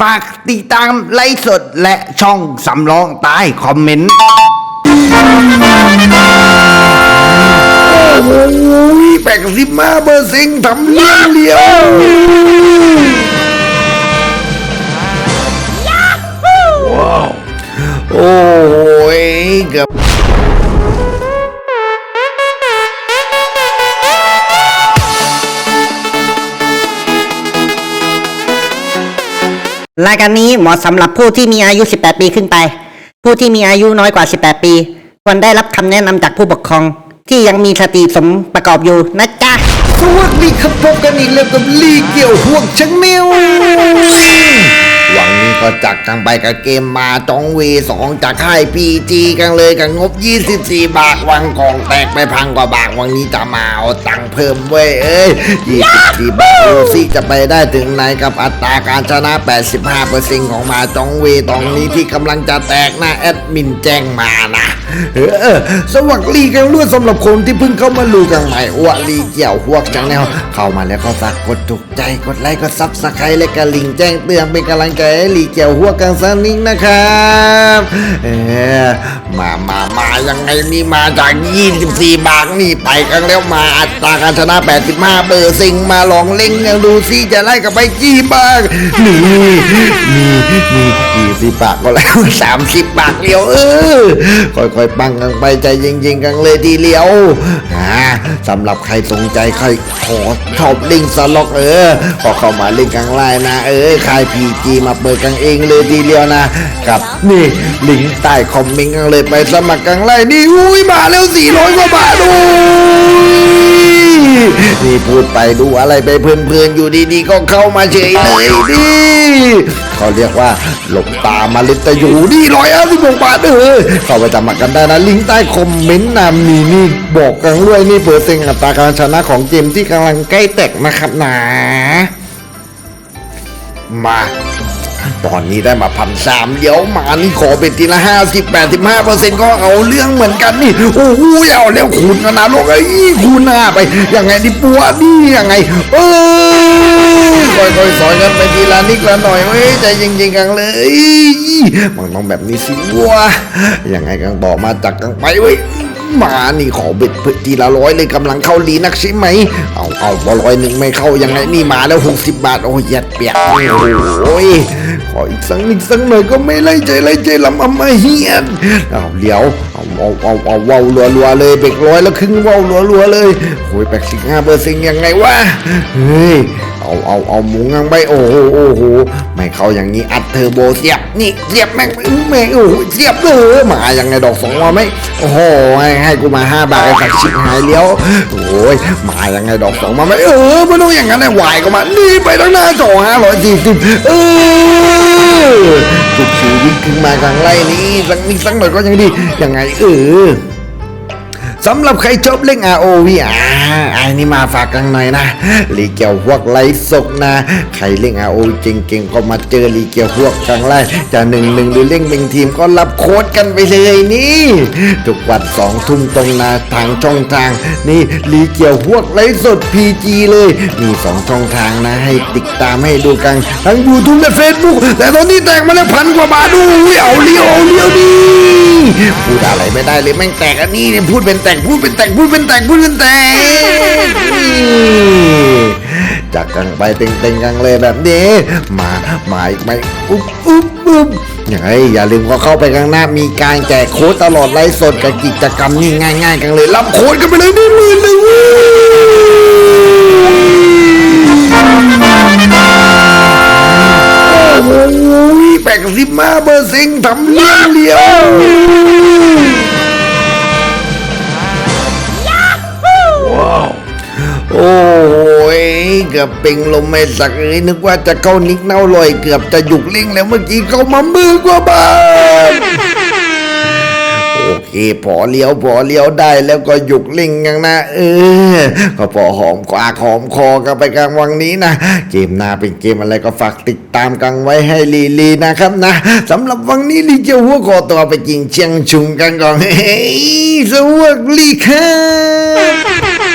ฝากติดตามไลฟ์สดและช่องสำรองใต้คอมเมนต์ โอ้ยแปดสิบมาเบอร์สิงทำเรื่องเดียวโอ้ยเกือบ รายการนี้เหมาะสำหรับผู้ที่มีอายุ 18 ปีขึ้นไป ผู้ที่มีอายุน้อยกว่า 18 ปี ควรได้รับคำแนะนำจากผู้ปกครอง ที่ยังมีสติสมประกอบอยู่นะจ๊ะ สวัสดีครับพบกันอีกแล้วกับลีเกี่ยวห่วงชังนิวหวังนี้ ก็จักกันไปกับเกมมาจองเวสองจากค่ายพีจีกันเลยกับงบ 24 บาทวังกองแตกไปพังกว่าบาทวันนี้จะมาเอาตังค์เพิ่มเว้ยเอ้ย 24 บาทดูสิจะไปได้ถึงไหนกับอัตราการชนะ 85%ของมาจองเวตอนนี้ที่กำลังจะแตกหน้าแอดมินแจ้งมานะเออสวัสดีกันด้วยสำหรับคนที่เพิ่งเข้ามาดูกันใหม่อวลีเกี่ยวพวกจังแนว เข้ามาแล้วก็ฝากกดถูกใจกดไลค์กดซับสไครต์และกระลิงแจ้งเตือนเป็นกำลังใจให้ลีเกี่ยวหัวกันสักนิดนะครับเออมามามายังไงนี่มาจาก 24 บาทนี่ไปกันแล้วมาอัตราการชนะ 85เบอร์สิงมาลองเล่งกันดูสิจะไล่กับไปกี่บาทนี่นี่นี่ยี่สิบบาทก็แล้ว30บาทเดียวเออค่อยๆปังกันไปใจเย็นๆกันเลยทีเดียวอ่าสำหรับใครสนใจใครขอชอบลิงสล็อกเออก็เข้ามาเล่นกันไลน์นะ เออใครพีจีมาเปิดกันเองเลยทีเดียวนะ กับนี่ลิงก์ใต้คอมเมนต์กันเลยไปสมัครกันไลน์นี่อุ้ยมาแล้ว400กว่าบาทดูนี่พูดไปดูอะไรไปเพลินๆอยู่ดีๆก็เข้ามาเฉยเลยดิเขาเรียกว่าหลบตามาลิตอยู่นี่ร้อยห้าสิบหกบาทเออเข้าไปสมัครกันได้นะลิงก์ใต้คอมเมนต์นะมีนี่บอกกันด้วยนี่เปอร์เซ็นต์อัตราการชนะของเกมที่กำลังใกล้แตกนะครับนะมา ตอนนี้ได้มาพันสามเดี๋ยวมานี่ขอเป็นทีละห้าสิบแปดสิบห้าเปอร์เซ็นต์ก็เอาเรื่องเหมือนกันนี่โอ้โหเอาแล้วคูณนะลูกไอ้คูณหน้าไปยังไงดิปัวนี่ยังไง เออค่อยๆสอนกันไปทีละนิดละหน่อยเว้ยใจเย็นๆกันเลยมันต้องแบบนี้สิวะยังไงกันต่อมาจากกันไปเว้ยมานี่ขอเบ็ดเพื่อทีละร้อยเลยกำลังเข้าลีนักใช่ไหม เอาเอาร้อยหนึ่งไม่เข้ายังไงนี่มาแล้วหกสิบบาท โอ้ยยัดเปียกโอ้ย ขออีกสักนิดสักหน่อยก็ไม่ไล่ใจไล่ใจลำอำมาเฮียนเอาเดี๋ยวเอาเอาเอาเอาเว้ารัวๆเลยเบรกร้อยแล้วครึ่งเว้ารัวๆเลยโอ้ยแปดสิบห้าเปอร์เซ็นต์ยังไงวะเฮ้ย เอาเอาเอาหมูงังไปโอ้โหโอ้โหไม่เข้าอย่างนี้อัดเทอร์โบเสียบนี่เสียบแม่งแม่งโอ้โหเสียบเลยมาอยังไงดอกสองมาไหมโอ้โหให้ให้กูมาห้าบาทไอ้สักชิบหายเลี้ยวโอ้ยมาอยังไงดอกสองมาไหมเออไม่ต้องอย่างนั้นไอ้วายก็มานี่ไปตั้งหน้าจอห้าร้อยสี่สิบเออจุดชีวิตขึ้นมากลางไล่นี้สักนิดสักหน่อยก็ยังดียังไงเออ สำหรับใครชอบเล่น ROV อ่าอ้นี่มาฝากกันหน่อยนะลีเกียวพวกไลฟ์สดนะ ใครเล่น ROV เก่งๆก็มาเจอลีเกียวพวกกลางไล่จะหนึ่งหนึ่งหรือเล่นเป็นทีมก็รับโค้ดกันไปเลยนี่ทุกวันสองทุ่มตรงนาทางช่องทาง นี่ลีเกียวพวกไลฟ์สด PG เลย มีสองช่องทางนะ ให้ติดตามให้ดูกันทั้ง YouTube และ Facebook แต่ตอนนี้แตกมาแล้วพันกว่าบาทดูเอาเลี้ยวเอาเลี้ยว พูดอะไรไม่ได้เลยแม่งแตกอันนี้เนี่ยพูดเป็นแตกพูดเป็นแตกพูดเป็นแตกพูดเป็นแตกจากกันไปเต็งๆกันเลยแบบนี้ มามาอีกไหมอุ๊บอุ๊บอุ๊บอยังไงอย่าลืมก็เข้าไปข้างหน้ามีการแจกโค้ดตลอดไลฟ์สดกับกิจกรรมนี่ง่ายๆกันเลยรับโค้ดกันไปเลยนี่หมื่นหนึ่งเว้ ยโอ้โหแปดสิบมาเบอร์สิงทำเรื่องเดียวโอ้ยเกือบเป็นลมไม่สักเลยนึกว่าจะเข้านิกเน่าลอยเกือบจะหยุกเล่งแล้วเมื่อกี้เข้ามามือกว่าบาท โอเคพอเลี้ยวพอเลี้ยวได้แล้วก็หยุกลิงกันนะ เออ ก็พอหอมกว่าหอมคอกันไปกลางวังนี้นะ เกมหน้าเป็นเกมอะไรก็ฝากติดตามกันไว้ให้ลีลีนะครับนะสำหรับวังนี้ลีเจ้าหัวคอตัวไปกินเชียงชุงกันก่อนเฮ้ยสวัสดีครับ